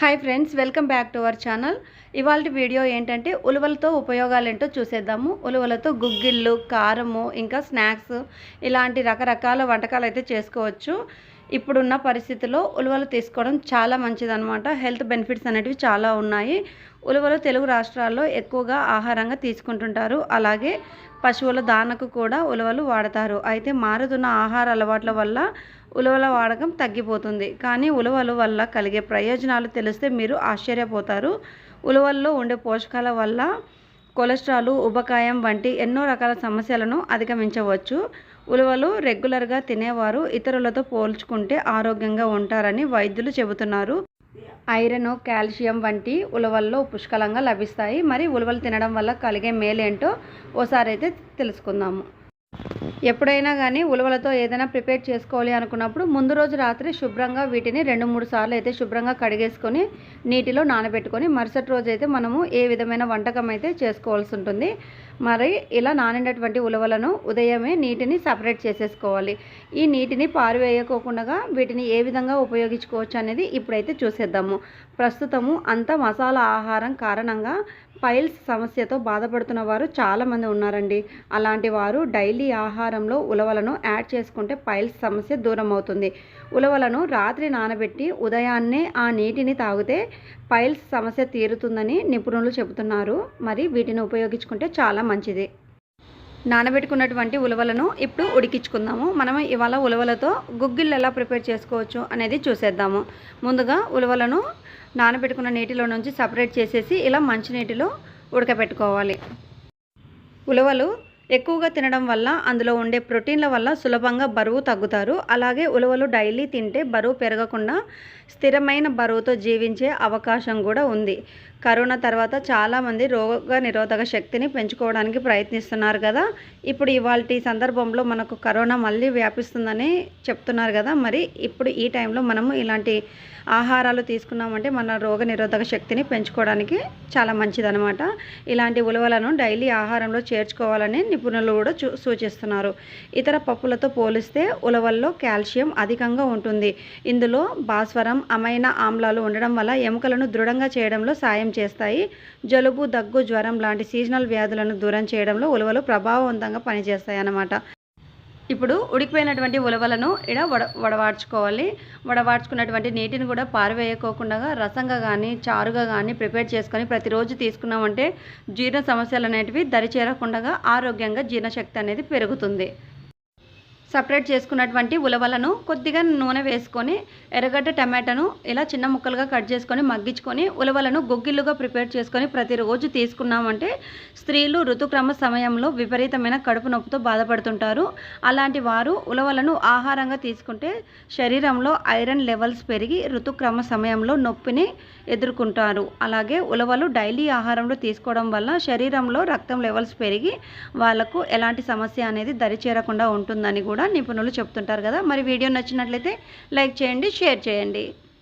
Hi friends welcome back to our channel. ఇవాళ video ఏంటంటే ఉలువలతో ఉపయోగాలు ఏంటో చూసేద్దాము. ఉలువలతో గుగ్గిళ్ళు కారము ఇంకా స్నాక్స్ ఇలాంటి రకరకాల వంటకాలు అయితే చేసుకోవచ్చు. ఇప్పుడున్న పరిస్థితిలో ఉలువలు తీసుకోవడం చాలా మంచిదనమాట హెల్త్ బెనిఫిట్స్ అనేటివి చాలా ఉన్నాయి. ఉలువలు తెలుగు రాష్ట్రాల్లో ఎక్కువగా ఆహారంగా తీసుకుంటుంటారు. అలాగే పశువుల దానకు కూడా ఉలవలు వాడతారు. అయితే మారుతున్న ఆహార అలవాట్ల వల్ల ఉలవల వాడకం తగ్గిపోతుంది. కానీ ఉలవలు వల్ల కలిగే ప్రయోజనాలు తెలిస్తే మీరు ఆశ్చర్యపోతారు. ఉలవల్లో ఉండే పోషకాల వల్ల కొలెస్ట్రాల్ ఉబకాయం వంటి ఎన్నో రకాల సమస్యలను అధిగమించవచ్చు. ఉలవలు రెగ్యులర్గా తినేవారు. ఇతరులతో పోల్చుకుంటే ఆరోగ్యంగా ఉంటారని వైద్యులు చెబుతున్నారు. ఐరన్ కాల్షియం వంటి ఉలవల్లో పుష్కలంగా లభిస్తాయి. మరి ఉలవలు తినడం వల్ల కలిగే మేలేంటో ఓసారి అయితే తెలుసుకుందాము. ఎప్పుడైనా కానీ ఉలవలతో ఏదైనా ప్రిపేర్ చేసుకోవాలి అనుకున్నప్పుడు ముందు రోజు రాత్రి శుభ్రంగా వీటిని రెండు మూడు సార్లు అయితే శుభ్రంగా కడిగేసుకొని నీటిలో నానబెట్టుకొని మరుసటి రోజు అయితే మనము ఏ విధమైన వంటకం అయితే చేసుకోవాల్సి ఉంటుంది. మరి ఇలా నానినటువంటి ఉలవలను ఉదయమే నీటిని సపరేట్ చేసేసుకోవాలి. ఈ నీటిని పారివేయకోకుండా వీటిని ఏ విధంగా ఉపయోగించుకోవచ్చు అనేది ఇప్పుడైతే చూసేద్దాము. ప్రస్తుతము అంత మసాలా ఆహారం కారణంగా పైల్స్ సమస్యతో బాధపడుతున్న వారు చాలామంది ఉన్నారండి. అలాంటి వారు డైలీ ఆహారం ఆహారంలో ఉలవలను యాడ్ చేసుకుంటే పైల్స్ సమస్య దూరం అవుతుంది ఉలవలను రాత్రి నానబెట్టి ఉదయాన్నే ఆ నీటిని తాగితే పైల్స్ సమస్య తీరుతుందని నిపుణులు చెబుతున్నారు. మరి వీటిని ఉపయోగించుకుంటే చాలా మంచిది. నానబెట్టుకున్నటువంటి ఉలవలను ఇప్పుడు ఉడికించుకుందాము. మనం ఇవాళ ఉలవలతో గుగ్గిళ్ళు ఎలా ప్రిపేర్ చేసుకోవచ్చు అనేది చూసేద్దాము. ముందుగా ఉలవలను నానబెట్టుకున్న నీటిలో నుంచి సపరేట్ చేసేసి ఇలా మంచినీటిలో ఉడకబెట్టుకోవాలి ఉలవలు ఎక్కువగా తినడం వల్ల అందులో ఉండే ప్రోటీన్ల వల్ల సులభంగా బరువు తగ్గుతారు. అలాగే ఉలవలు డైలీ తింటే బరువు పెరగకుండా స్థిరమైన బరువుతో జీవించే అవకాశం కూడా ఉంది. కరోనా తర్వాత చాలామంది రోగ నిరోధక శక్తిని పెంచుకోవడానికి ప్రయత్నిస్తున్నారు కదా. ఇప్పుడు ఇవాళ సందర్భంలో మనకు కరోనా మళ్ళీ వ్యాపిస్తుందని చెప్తున్నారు కదా. మరి ఇప్పుడు ఈ టైంలో మనము ఇలాంటి ఆహారాలు తీసుకున్నామంటే మన రోగ నిరోధక శక్తిని పెంచుకోవడానికి చాలా మంచిదనమాట ఇలాంటి ఉలవలను డైలీ ఆహారంలో చేర్చుకోవాలని నిపుణులు కూడా సూచిస్తున్నారు. ఇతర పప్పులతో పోలిస్తే ఉలవల్లో కాల్షియం అధికంగా ఉంటుంది. ఇందులో భాస్వరం అమైన ఆమ్లాలు ఉండడం వల్ల ఎముకలను దృఢంగా చేయడంలో సాయం చేస్తాయి. జలుబు దగ్గు జ్వరం లాంటి సీజనల్ వ్యాధులను దూరం చేయడంలో ఉలవలు ప్రభావవంతంగా పనిచేస్తాయి అన్నమాట ఇప్పుడు ఉడికిపోయినటువంటి ఉలవలను ఇడ వడ వడవాడ్చుకోవాలి. వడవాడ్చుకున్నటువంటి నీటిని కూడా పారవేయకోకుండా రసంగా కానీ చారుగా కానీ ప్రిపేర్ చేసుకొని ప్రతిరోజు తీసుకున్నామంటే జీర్ణ సమస్యలు అనేటివి దరిచేరకుండా ఆరోగ్యంగా జీర్ణశక్తి అనేది పెరుగుతుంది. సపరేట్ చేసుకున్నటువంటి ఉలవలను కొద్దిగా నూనె వేసుకొని ఎర్రగడ్డ టమాటాను ఇలా చిన్న ముక్కలుగా కట్ చేసుకొని మగ్గించుకొని ఉలవలను గొగ్గిళ్ళుగా ప్రిపేర్ చేసుకొని ప్రతిరోజు తీసుకున్నామంటే స్త్రీలు ఋతుక్రమ సమయంలో విపరీతమైన కడుపు నొప్పితో బాధపడుతుంటారు. అలాంటి వారు ఉలవలను ఆహారంగా తీసుకుంటే శరీరంలో ఐరన్ లెవెల్స్ పెరిగి ఋతుక్రమ సమయంలో నొప్పిని ఎదుర్కొంటారు. అలాగే ఉలవలు డైలీ ఆహారంలో తీసుకోవడం వల్ల శరీరంలో రక్తం లెవెల్స్ పెరిగి వాళ్ళకు ఎలాంటి సమస్య అనేది దరిచేరకుండా ఉంటుందని కూడా కూడా నిపుణులు చెప్తుంటారు కదా. మరి వీడియో నచ్చినట్లయితే లైక్ చేయండి షేర్ చేయండి.